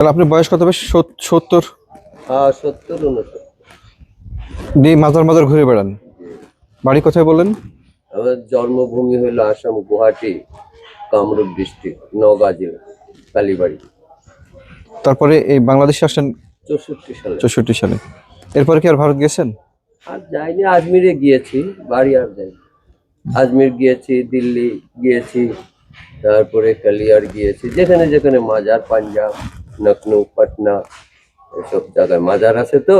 তাহলে আপনি বয়স কত বেশ সত্তর? সত্তর দিয়ে মাজার মাজার ঘুরে বেড়ান। বাড়ি কোথায় বলেন আমার জন্মভূমি হলো আসাম গুয়াহাটি কামরূপ ডিস্ট্রিক্ট নওগাঁ জেলা কালীবাড়ি। তারপরে এই বাংলাদেশে আসলেন চৌষট্টি সালে। চৌষট্টি সালে। এরপরে কি আর ভারত গেছেন? আর যাইনি আজমিরে গিয়েছি বাড়ি আর যাইনি। আজমির গিয়েছি দিল্লি গিয়েছি তারপরে কালিয়ার গিয়েছি যেখানে যেখানে মাজার পাঞ্জাব লখনৌ পাটনা এসব জায়গায়। মাজার আছে তো?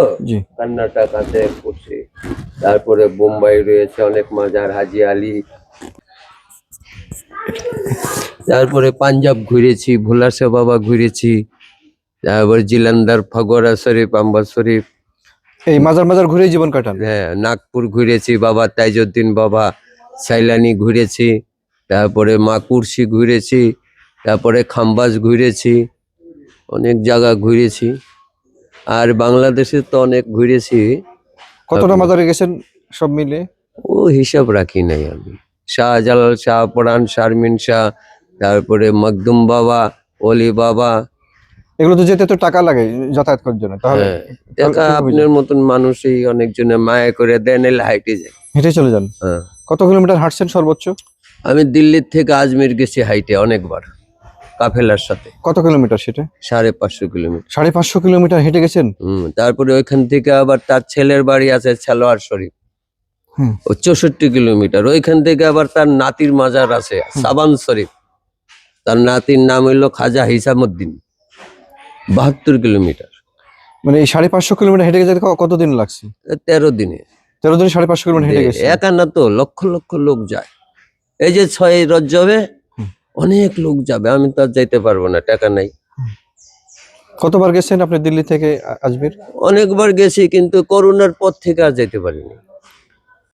কর্ণাটক আছে পড়ছে। তারপরে বোম্বাই রয়েছে অনেক মাজার হাজি আলী। তারপরে পাঞ্জাব ঘুরেছি ভোলাসা বাবা ঘুরেছি। তারপরে জিলান্দার ফগোরা শরীফ আম্বা শরীফ। এই মাজার মাজার ঘুরে জীবন কাটান? হ্যাঁ নাগপুর ঘুরেছি বাবা তাইজউদ্দিন বাবা সাইলানি ঘুরেছি। তারপরে মাকুরসি ঘুরেছি। তারপরে খাম্বাজ ঘুরেছি। অনেক জায়গা ঘুরেছি। আর বাংলাদেশে তো অনেক ঘুরেছি। কতটা মাজারে গেছেন সব মিলে? ও হিসাব রাখি নাই আমি। শাহজালাল শাহ পরান শারমিন শাহ তারপরে মকদুম বাবা অলি বাবা। এগুলো তো যেতে তো টাকা লাগে যাতায়াত করার জন্য তাহলে হ্যাঁ টাকা আপনার মতন মানুষই অনেকজনে মায়া করে দেন এলে হাইটে যায়। হেঁটে চলে যান? হ্যাঁ। কত কিলোমিটার হাঁটছেন সর্বোচ্চ? আমি দিল্লির থেকে আজমির গেছি হাইটে অনেকবার। কাফেলার সাথে। কত কিলোমিটার সেটা? সাড়ে পাঁচশো কিলোমিটার। সাড়ে পাঁচশো কিলোমিটার হেঁটে গেছেন? হম তারপরে ওইখান থেকে আবার তার ছেলের বাড়ি আছে সালোয়ার শরীফ। ও চৌষট্টি কিলোমিটার। ওইখান থেকে আবার তার নাতির মাজার আছে সাবান শরীফ। তার নাতির নাম হইল খাজা হিসামুদ্দিন। বাহাত্তর কিলোমিটার। মানে এই সাড়ে পাঁচশো কিলোমিটার হেঁটে গেছে কতদিন লাগছে? তেরো দিনে। তেরো দিনে সাড়ে পাঁচশো কিলোমিটার হেঁটে গেছে? একা না তো লক্ষ লক্ষ লোক যায়। এই যে ছয় রজ্জবে। অনেক লোক যাবে আমি তো আর যাইতে পারব না টাকা নাই। কতবার গেছেন আপনি দিল্লি থেকে আজমির? অনেকবার গেছি কিন্তু করোনার পর থেকে আর যাইতে পারিনি।